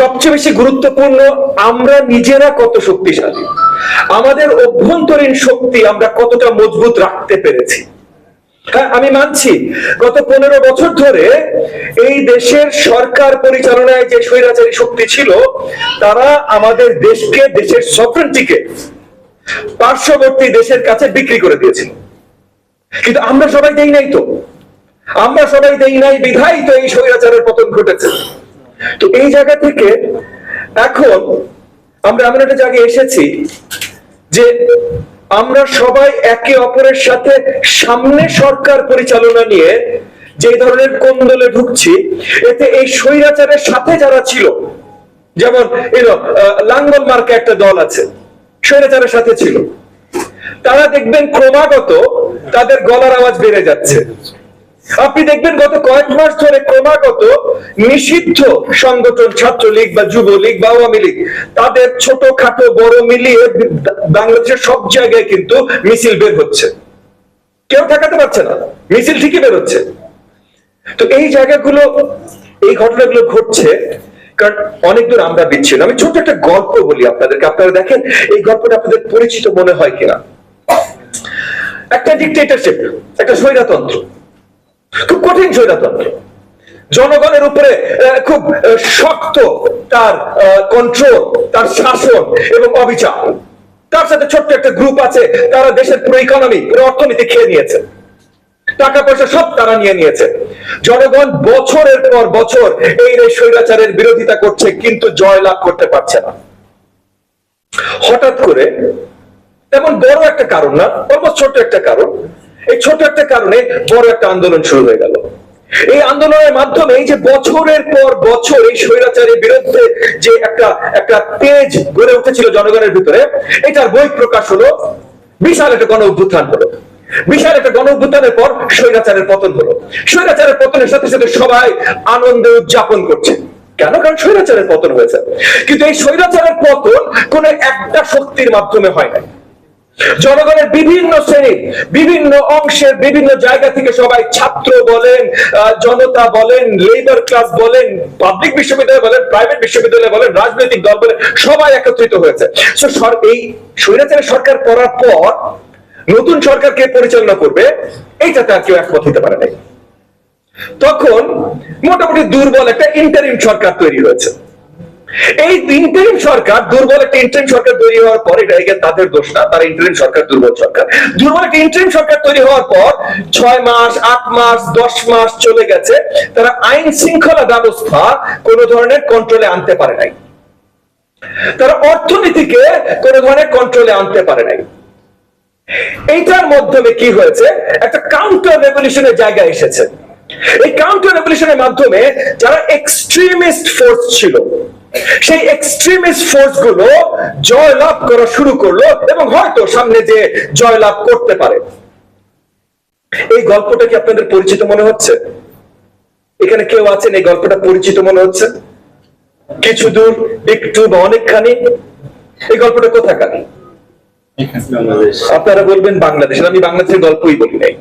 সবচেয়ে বেশি গুরুত্বপূর্ণ আমরা নিজেরা কত শক্তিশালী? আমাদের অভ্যন্তরীণ শক্তি আমরা কতটা মজবুত রাখতে পেরেছি? হ্যাঁ আমি মানছি, গত পনেরো বছর ধরে এই দেশের সরকার পরিচালনায় যে স্বৈরাচারী শক্তি ছিল, তারা আমাদের দেশকে, দেশের সফরেন্টিকে পার্শ্ববর্তী দেশের কাছে বিক্রি করে দিয়েছিল। কিন্তু আমরা সবাই দেই নাই তো। আমরা সবাই দেই নাই বিধাই তো এই স্বৈরাচারের পতন ঘটেছে। তো এই জায়গা থেকে এখন আমরা এমন একটা জায়গায় এসেছি যে আমরা সবাই একে অপরের সাথে সামনে সরকার পরিচালনা নিয়ে যে ধরনের কোন্দলে ঢুকছি, এতে এই স্বৈরাচারের সাথে যারা ছিল, যেমন লাঙ্গল মার্কে একটা দল আছে, স্বৈরাচারের সাথে ছিল। তারা দেখবেন ক্রমাগত তাদের গলার আওয়াজ বেড়ে যাচ্ছে। আপনি দেখবেন গত কয়েক মাস ধরে ক্রমাগত নিষিদ্ধ সংগঠন, ছাত্রলীগ বা যুবলীগ বা আওয়ামী লীগ, তাদের ছোটখাটো, বড় মিলিয়ে বাংলাদেশের সব জায়গায় কিন্তু মিছিল বের হচ্ছে। কেউ ঠেকাতে পারছে না। মিছিল ঠিকই বের হচ্ছে। তো এই জায়গাগুলো, এই ঘটনাগুলো ঘটছে, কারণ অনেক দূর আমরা বিচ্ছিন্ন। আমি ছোট একটা গল্প বলি আপনাদেরকে। আপনারা দেখেন এই গল্পটা আপনাদের পরিচিত মনে হয় কিনা। একটা ডিক্টেটরশিপ একটা স্বৈরতন্ত্র। খুব কঠিন স্বৈরতন্ত্র জনগণের উপরে খুব শক্ত তার কন্ট্রোল তার শাসন এবং অবিচার। তার সাথে ছোট্ট একটা গ্রুপ আছে, তারা দেশের পুরো ইকোনমি পুরো অর্থনীতি খেয়ে নিয়েছে। টাকা পয়সা সব তারা নিয়ে নিয়েছে। জনগণ বছরের পর বছর এই স্বৈরাচারের বিরোধিতা করছে, কিন্তু জয় লাভ করতে পারছে না। হঠাৎ করে তেমন বড় একটা কারণ না অলমোস্ট ছোট একটা কারণ এই ছোট একটা কারণে বড় একটা আন্দোলন শুরু হয়ে গেল। এই আন্দোলনের মাধ্যমে এই যে বছরের পর বছর এই স্বৈরাচারের বিরুদ্ধে যে একটা একটা তেজ গড়ে উঠেছিল জনগণের ভিতরে, এটার বই প্রকাশ হলো, বিশাল একটা গণ অভ্যুত্থান হলো। বিশাল একটা গণ অভ্যুত্থানের পর স্বৈরাচারের পতন হলো। স্বৈরাচারের পতনের সাথে সাথে সবাই আনন্দে উদযাপন করছে। কেন? কারণ স্বৈরাচারের পতন হয়েছে। কিন্তু এই স্বৈরাচারের পতন কোন একটা শক্তির মাধ্যমে হয় নাই। জনগণের বিভিন্ন শ্রেণির, বিভিন্ন অংশের, বিভিন্ন জায়গা থেকে সবাই ছাত্র বলেন জনতা বলেন লেবার ক্লাস বলেন পাবলিক বিশ্ববিদ্যালয় বলেন প্রাইভেট বিশ্ববিদ্যালয় বলেন, রাজনৈতিক দল বলেন, সবাই একত্রিত হয়েছে। এই স্বৈরাচারের সরকার পড়ার পর নতুন সরকার কে পরিচালনা করবে, এইটাতে আর কেউ একমত হতে পারে নাই। তখন মোটামুটি দুর্বল একটা ইন্টারিম সরকার তৈরি হয়েছে। এই ইন্টারিম সরকার, দুর্বল একটা ইন্টারিম সরকার তৈরি হওয়ার পর, এটা এগেন তাদের দোষ না, তারা ইন্টারিম সরকার, দুর্বল সরকার। দুর্বল একটা ইন্টারিম সরকার তৈরি হওয়ার পর, ছয় মাস, আট মাস, দশ মাস চলে গেছে, তারা আইন শৃঙ্খলা ব্যবস্থা কোন ধরনের কন্ট্রোলে আনতে পারে নাই। তারা অর্থনীতিকে কোন ধরনের কন্ট্রোলে আনতে পারে নাই। এইটার মাধ্যমে কি হয়েছে? একটা কাউন্টার রেভলিউশনের জায়গা এসেছে। এই কাউন্টার রেভলিউশনের মাধ্যমে যারা এক্সট্রিমিস্ট ফোর্স ছিল সেই এক্সট্রিমিস্ট ফোর্সগুলো জয় লাভ করা শুরু করল এবং হয়তো সামনে যে জয় লাভ করতে পারে। এই গল্পটা কি আপনাদের পরিচিত মনে হচ্ছে? এখানে কেউ আছেন? এই গল্পটা পরিচিত মনে হচ্ছে? কিছু দূর একটু বা অনেকখানি? এই গল্পটা কোথাকার? আপনারা বলবেন বাংলাদেশের আমি বাংলাদেশের গল্পই বলি নাই।